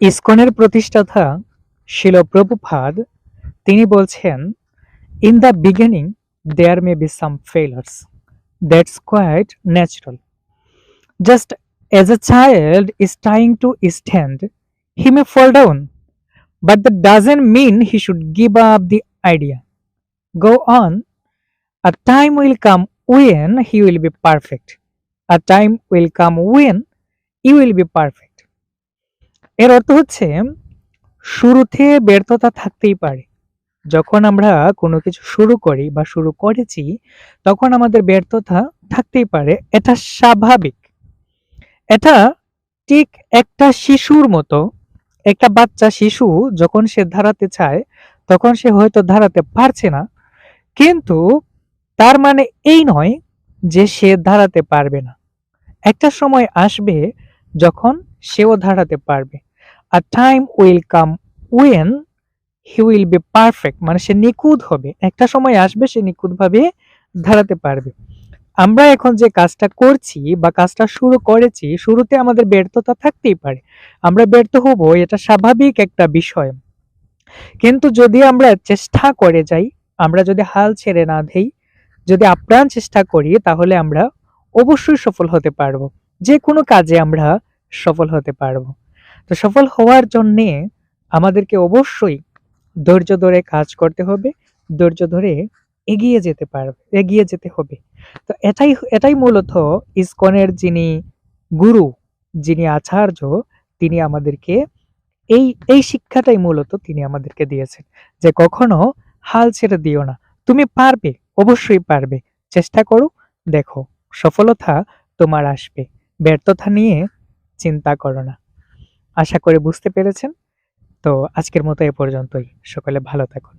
ইসকনের প্রতিষ্ঠাতা শিল প্রভুপাদ তিনি বলছেন in the beginning there may be some failures that's quite natural just as a child is trying to stand he may fall down but that doesn't mean he should give up the idea go on a time will come when he will be perfect a time will come when you will be perfect এর অর্থ হচ্ছে, শুরুতে ব্যর্থতা থাকতেই পারে। যখন আমরা কোনো কিছু শুরু করি বা শুরু করেছি, তখন আমাদের ব্যর্থতা থাকতেই পারে। এটা স্বাভাবিক। এটা ঠিক একটা শিশুর মতো, একটা বাচ্চা শিশু যখন সে ধারাতে চায়, তখন সে হয়তো ধারাতে পারছে না। কিন্তু তার মানে এই নয় যে সে ধারাতে পারবে না। একটা সময় আসবে যখন সেও ধারাতে পারবে। A time will come when he will be perfect মানে সে নিখুঁত হবে। একটা সময় আসবে, সে নিখুঁতভাবে ধারাতে পারবে। আমরা এখন যে কাজটা করছি বা কাজটা শুরু করেছি, শুরুতে আমাদের ব্যর্থতা থাকতেই পারে। আমরা ব্যর্থ হব, এটা স্বাভাবিক একটা বিষয়। কিন্তু যদি আমরা চেষ্টা করে যাই, আমরা যদি হাল ছেড়ে না দেই, যদি আপ্রাণ চেষ্টা করি, তাহলে আমরা অবশ্যই সফল হতে পারব। যে কোনো কাজে আমরা সফল হতে পারব। তো সফল হওয়ার জন্যে আমাদেরকে অবশ্যই ধৈর্য ধরে কাজ করতে হবে, ধৈর্য ধরে এগিয়ে যেতে পারবে, এগিয়ে যেতে হবে। তো এটাই এটাই মূলত ইসকনের যিনি গুরু, যিনি আচার্য, তিনি আমাদেরকে এই এই শিক্ষাটাই মূলত তিনি আমাদেরকে দিয়েছেন যে কখনো হাল ছেড়ে দিও না। তুমি পারবে, অবশ্যই পারবে। চেষ্টা করো, দেখো, সফলতা তোমার আসবে। ব্যর্থতা নিয়ে চিন্তা করো না। আশা করে বুঝতে পেরেছেন। তো আজকের মতো এ পর্যন্তই। সকলে ভালো থাকুন।